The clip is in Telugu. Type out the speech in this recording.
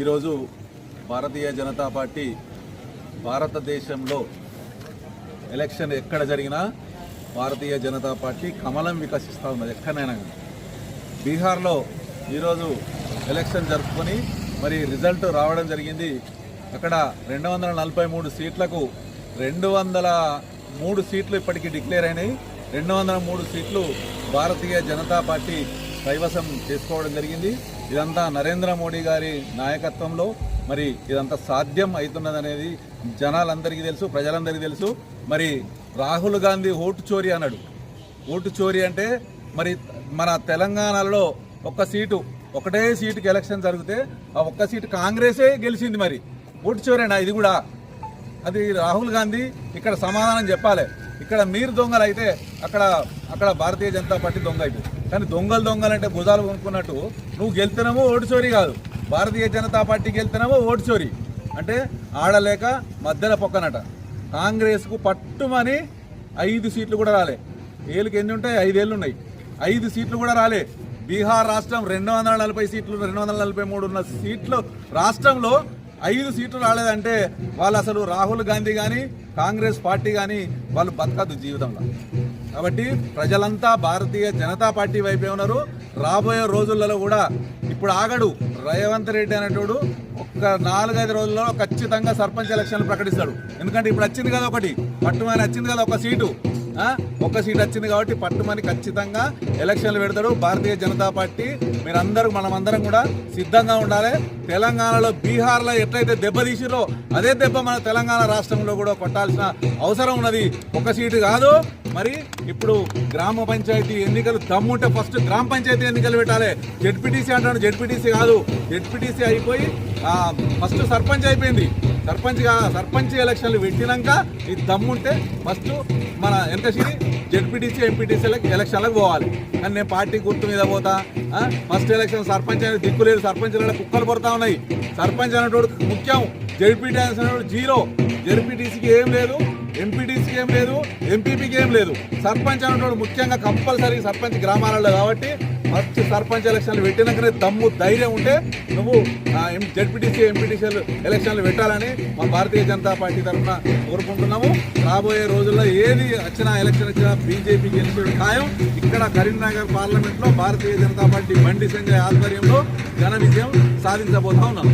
ఈరోజు భారతీయ జనతా పార్టీ భారతదేశంలో ఎలక్షన్ ఎక్కడ జరిగినా భారతీయ జనతా పార్టీ కమలం వికసిస్తూ ఉన్నది ఎక్కడైనా బీహార్లో ఈరోజు ఎలక్షన్ జరుపుకొని మరి రిజల్ట్ రావడం జరిగింది. అక్కడ రెండు వందల నలభై మూడు సీట్లకు రెండు వందల మూడు సీట్లు ఇప్పటికీ డిక్లేర్ అయినాయి. రెండు వందల మూడు సీట్లు భారతీయ జనతా పార్టీ కైవసం చేసుకోవడం జరిగింది. ఇదంతా నరేంద్ర మోడీ గారి నాయకత్వంలో మరి ఇదంతా సాధ్యం అవుతున్నదనేది జనాలందరికీ తెలుసు ప్రజలందరికీ తెలుసు. మరి రాహుల్ గాంధీ ఓటు చోరీ అన్నాడు. ఓటు చోరీ అంటే మరి మన తెలంగాణలో ఒక్క సీటు ఒకటే సీటుకి ఎలక్షన్ జరిగితే ఆ ఒక్క సీటు కాంగ్రెసే గెలిచింది మరి. ఓటు చోరేనా? ఇది కూడా. అది రాహుల్ గాంధీ ఇక్కడ సమాధానం చెప్పాలి. ఇక్కడ మీరు దొంగలు అయితే అక్కడ అక్కడ భారతీయ జనతా పార్టీ దొంగ అయిపోయింది. కానీ దొంగలు దొంగలంటే భుజాలు కొనుక్కున్నట్టు నువ్వు గెలుతున్నామో ఓటు చోరీ కాదు. భారతీయ జనతా పార్టీకి వెళ్తున్నామో ఓటు చోరీ. అంటే ఆడలేక మధ్యలో పొక్కనట. కాంగ్రెస్కు పట్టుమని ఐదు సీట్లు కూడా రాలే. ఏళ్ళకి ఎన్ని ఉంటాయి? ఐదేళ్ళు ఉన్నాయి. ఐదు సీట్లు కూడా రాలే. బీహార్ రాష్ట్రం రెండు వందల నలభై సీట్లు రెండు వందల నలభై మూడు ఉన్న సీట్లు రాష్ట్రంలో ఐదు సీట్లు రాలేదంటే వాళ్ళు అసలు రాహుల్ గాంధీ కానీ కాంగ్రెస్ పార్టీ కానీ వాళ్ళు బతకదు జీవితంలో. కాబట్టి ప్రజలంతా భారతీయ జనతా పార్టీ వైపే ఉన్నారు. రాబోయే రోజులలో కూడా ఇప్పుడు ఆగడు. రేవంత్ రెడ్డి అనేటోడు ఒక్క నాలుగైదు రోజుల్లో ఖచ్చితంగా సర్పంచ్ ఎలక్షన్లు ప్రకటిస్తాడు. ఎందుకంటే ఇప్పుడు వచ్చింది కదా ఒకటి. పట్టుమని వచ్చింది కదా ఒక సీటు. ఒక్క సీట్ వచ్చింది కాబట్టి పట్టుమని ఖచ్చితంగా ఎలక్షన్లు పెడతాడు. భారతీయ జనతా పార్టీ. మీరందరూ మనమందరం కూడా సిద్ధంగా ఉండాలి. తెలంగాణలో బీహార్లో ఎట్లయితే దెబ్బ తీసిరో అదే దెబ్బ మన తెలంగాణ రాష్ట్రంలో కూడా కొట్టాల్సిన అవసరం ఉన్నది. ఒక సీటు కాదు. మరి ఇప్పుడు గ్రామ పంచాయతీ ఎన్నికలు దమ్ముంటే ఫస్ట్ గ్రామ పంచాయతీ ఎన్నికలు పెట్టాలి. జెడ్పీటీసీ అంటాడు. జెడ్పీటీసీ కాదు. జెడ్పీటీసీ అయిపోయి ఫస్ట్ సర్పంచ్ అయిపోయింది. సర్పంచ్గా సర్పంచ్ ఎలక్షన్లు పెట్టినాక ఈ దమ్ముంటే ఫస్ట్ మన వెనకసిరి జెడ్పీటీసీ ఎంపీటీసీలకు ఎలక్షన్లకు పోవాలి. కానీ నేను పార్టీ గుర్తు మీద పోతా ఫస్ట్ ఎలక్షన్ సర్పంచ్ అనేది దిక్కు లేదు. సర్పంచ్ కుక్కలు పడతా ఉన్నాయి. సర్పంచ్ అనేటోడు ముఖ్యం. జెడ్పీటీసీ అనేటోడు జీరో. జెడ్పీటీసీకి ఏం లేదు ఎంపీటీసీకి ఏం లేదు ఎంపీపీకి ఏం లేదు. సర్పంచ్ అనేటోడు ముఖ్యంగా కంపల్సరీ సర్పంచ్ గ్రామాలలో కాబట్టి ఫస్ట్ సర్పంచ్ ఎలక్షన్లు పెట్టినాకనే దమ్ము ధైర్యం ఉంటే నువ్వు జెడ్పీటీసీ ఎంపీటీసీలు ఎలక్షన్లు పెట్టాలని మా భారతీయ జనతా పార్టీ తరఫున కోరుకుంటున్నాము. రాబోయే రోజుల్లో ఏది వచ్చినా ఎలక్షన్ వచ్చినా బీజేపీ గెలిచిన ఖాయం. ఇక్కడ కరీంనగర్ పార్లమెంట్లో భారతీయ జనతా పార్టీ బండి సంజయ్ ఆధ్వర్యంలో ఘన విజయం సాధించబోతా ఉన్నాం.